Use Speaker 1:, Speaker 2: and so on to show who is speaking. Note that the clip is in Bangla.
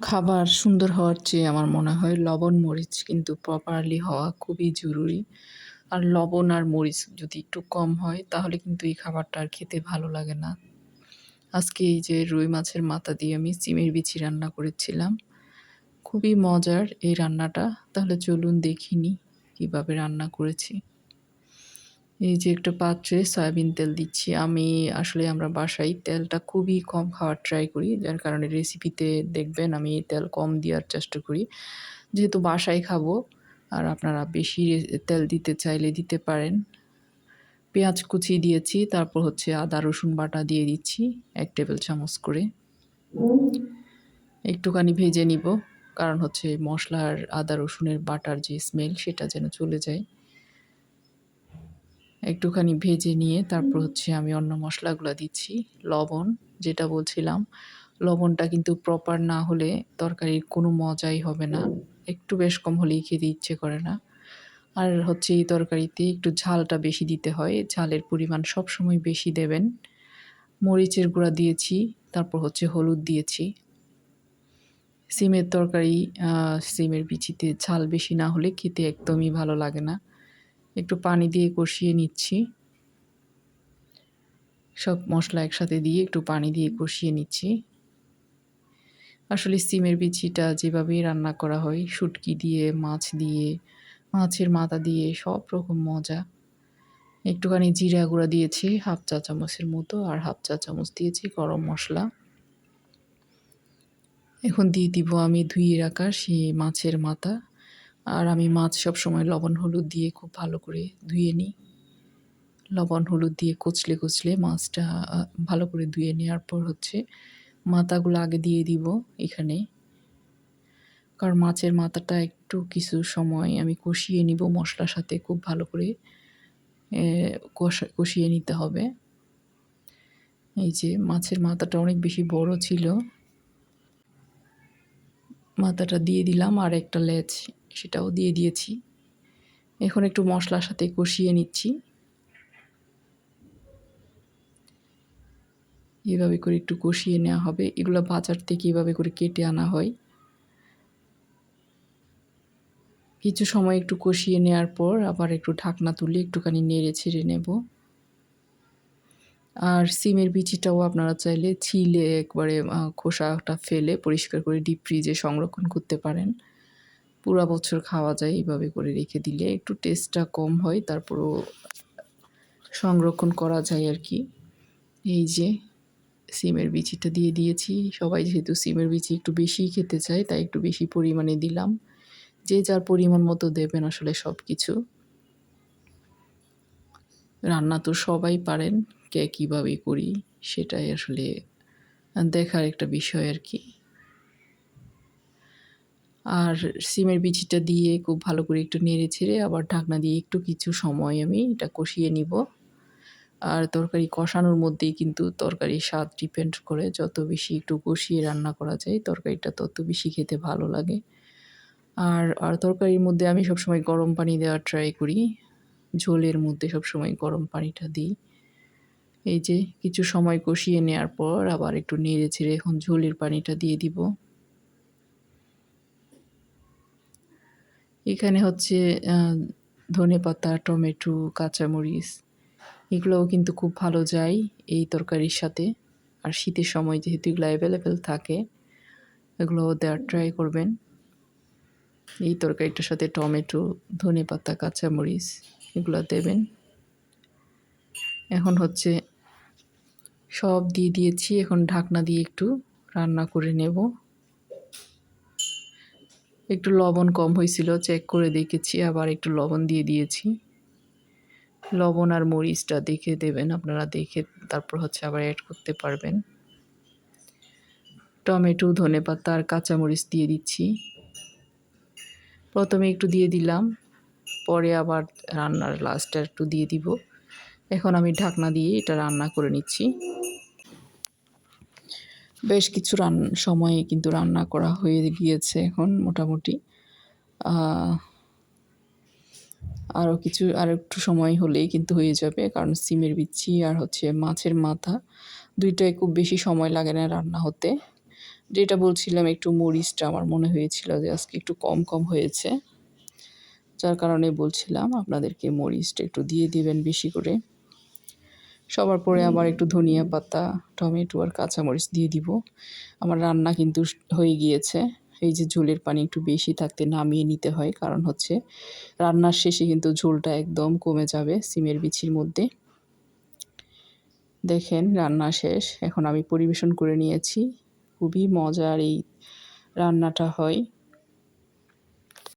Speaker 1: খাবার সুন্দর হওয়ার চেয়ে আমার মনে হয় লবণ, মরিচ কিন্তু প্রপারলি হওয়া খুবই জরুরি। আর লবণ আর মরিচ যদি একটু কম হয়, তাহলে কিন্তু এই খাবারটা আর খেতে ভালো লাগে না। আজকে এই যে রুই মাছের মাথা দিয়ে আমি সিমের বিচি রান্না করেছিলাম। খুবই মজার এই রান্নাটা। তাহলে চলুন দেখিনি কীভাবে রান্না করেছি। এই যে একটা পাত্রে সয়াবিন তেল দিচ্ছি। আমি আসলে আমরা বাসায় তেলটা খুবই কম খাওয়ার ট্রাই করি। যার কারণে রেসিপিতে দেখবেন আমি তেল কম দেওয়ার চেষ্টা করি। যেহেতু বাসায় খাব, আর আপনারা বেশি তেল দিতে চাইলে দিতে পারেন। পেঁয়াজ কুচি দিয়েছি, তারপর হচ্ছে আদা, রসুন বাটা দিয়ে দিচ্ছি, এক টেবিল চামচ করে। একটুখানি ভেজে নিব, কারণ হচ্ছে মশলার আদা, রসুনের বাটার যে স্মেল সেটা যেন চলে যায়। একটুখানি ভেজে নিয়ে তারপর হচ্ছে আমি অন্য মশলাগুলো দিচ্ছি লবণ যেটা বলছিলাম। লবণটা কিন্তু প্রপার না হলে তরকারির কোনো মজাই হবে না। একটু বেশ কম হলেই খেতে ইচ্ছে করে না। আর হচ্ছে এই তরকারিতে একটু ঝালটা বেশি দিতে হয় ঝালের পরিমাণ সব সময় বেশি দেবেন। মরিচের গুঁড়া দিয়েছি তারপর হচ্ছে হলুদ দিয়েছি। সিমের তরকারি সিমের বিচিতে ঝাল বেশি না হলে খেতে একদমই ভালো লাগে না। একটু পানি দিয়ে কষিয়ে নিচ্ছি। সব মশলা একসাথে দিয়ে একটু পানি দিয়ে কষিয়ে নিচ্ছি। আসলে সিমের বিচিটা যেভাবেই রান্না করা হয়, শুটকি দিয়ে, মাছ দিয়ে, মাছের মাথা দিয়ে, সব রকম মজা। একটুখানি জিরা গুঁড়া দিয়েছি, হাফ চা চামচের মতো, আর হাফ চা চামচ দিয়েছি গরম মশলা। এখন দিয়ে দিব আমি ধুয়ে রাখা সেই মাছের মাথা। আর আমি মাছ সব সময় লবণ হলুদ দিয়ে খুব ভালো করে ধুয়ে নিই। লবণ হলুদ দিয়ে কচলে কচলে মাছটা ভালো করে ধুয়ে নেওয়ার পর হচ্ছে মাথাগুলো আগে দিয়ে দিব এখানে। কারণ মাছের মাথাটা একটু কিছু সময় আমি কষিয়ে নিব, মশলার সাথে খুব ভালো করে কষা, কষিয়ে নিতে হবে। এই যে মাছের মাথাটা অনেক বেশি বড় ছিল। মাথাটা দিয়ে দিলাম আর একটা লেজ সেটাও দিয়ে দিয়েছি। এখন একটু মশলার সাথে কষিয়ে নিচ্ছি। এভাবে করে একটু কষিয়ে নেওয়া হবে। এগুলো বাজার থেকে এভাবে করে কেটে আনা হয়। কিছু সময় একটু কষিয়ে নেওয়ার পর আবার একটু ঢাকনা তুলে একটুখানি নেড়ে ছেড়ে নেব। আর সিমের বিচিটাও আপনারা চাইলে ছিলে একবারে খোসাটা ফেলে পরিষ্কার করে ডিপ ফ্রিজে সংরক্ষণ করতে পারেন। পুরা বছর খাওয়া যায় এইভাবে করে রেখে দিলে একটু টেস্টটা কম হয়, তারপরও সংরক্ষণ করা যায় আর কি। এই যে সিমের বিচিটা দিয়ে দিয়েছি, সবাই যেহেতু সিমের বিচি একটু বেশিই খেতে চায়, তাই একটু বেশি পরিমাণে দিলাম। যে যার পরিমাণ মতো দেবেন আসলে সব কিছু রান্না তো সবাই পারেন, কে কীভাবে করি সেটাই আসলে দেখার একটা বিষয় আর কি। আর সিমের বিচিটা দিয়ে খুব ভালো করে একটু নেড়ে ছেড়ে আবার ঢাকনা দিয়ে একটু কিছু সময় আমি এটা কষিয়ে নিব। আর তরকারি কষানোর মধ্যেই কিন্তু তরকারির স্বাদ ডিপেন্ড করে। যত বেশি একটু কষিয়ে রান্না করা যায়, তরকারিটা তত বেশি খেতে ভালো লাগে। আর আর তরকারির মধ্যে আমি সবসময় গরম পানি দেওয়ার ট্রাই করি। ঝোলের মধ্যে সবসময় গরম পানিটা দিই। এই যে কিছু সময় কষিয়ে নেওয়ার পর আবার একটু নেড়ে ছেড়ে এখন ঝোলের পানিটা দিয়ে দিব। এখানে হচ্ছে ধনে পাতা, টমেটো, কাঁচামরিচ, এগুলোও কিন্তু খুব ভালো যায় এই তরকারির সাথে। আর শীতের সময় যেহেতু এগুলো অ্যাভেলেবেল থাকে এগুলো দেওয়ার ট্রাই করবেন। এই তরকারিটার সাথে টমেটো, ধনে পাতা, কাঁচামরিচ, এগুলো দেবেন। এখন হচ্ছে সব দিয়ে দিয়েছি, এখন ঢাকনা দিয়ে একটু রান্না করে নেব। একটু লবণ কম হয়েছিল চেক করে দেখেছি, আবার একটু লবণ দিয়ে দিয়েছি। লবণ আর মরিচটা দেখে দেবেন, আপনারা দেখে তারপর হচ্ছে আবার অ্যাড করতে পারবেন। টমেটো, ধনে পাতা আর কাঁচামরিচ দিয়ে দিচ্ছি। প্রথমে একটু দিয়ে দিলাম, পরে আবার রান্নার লাস্টে একটু দিয়ে দিব। এখন আমি ঢাকনা দিয়ে এটা রান্না করে নিচ্ছি। বেশ কিছু রান, সময়ে কিন্তু রান্না করা হয়ে গিয়েছে এখন মোটামুটি। আরও কিছু, আর একটু সময় হলেই কিন্তু হয়ে যাবে, কারণ সিমের বিচি আর হচ্ছে মাছের মাথা দুইটাই খুব বেশি সময় লাগে না রান্না হতে। যেটা বলছিলাম, একটু মরিচটা আমার মনে হয়েছিল যে আজকে একটু কম কম হয়েছে। যার কারণে বলছিলাম, আপনাদেরকে মরিচটা একটু দিয়ে দিবেন বেশি করে। সবার পরে আবার একটু ধনিয়া পাতা টমেটো আর কাঁচামরিচ দিয়ে দিব। আমার রান্না কিন্তু হয়ে গিয়েছে। এই যে ঝোলের পানি একটু বেশি থাকতে নামিয়ে নিতে হয় কারণ হচ্ছে রান্নার শেষে কিন্তু ঝোলটা একদম কমে যাবে সিমের বিছির মধ্যে। দেখেন রান্না শেষ এখন আমি পরিবেশন করে নিয়েছি। খুবই মজার এই রান্নাটা হয়।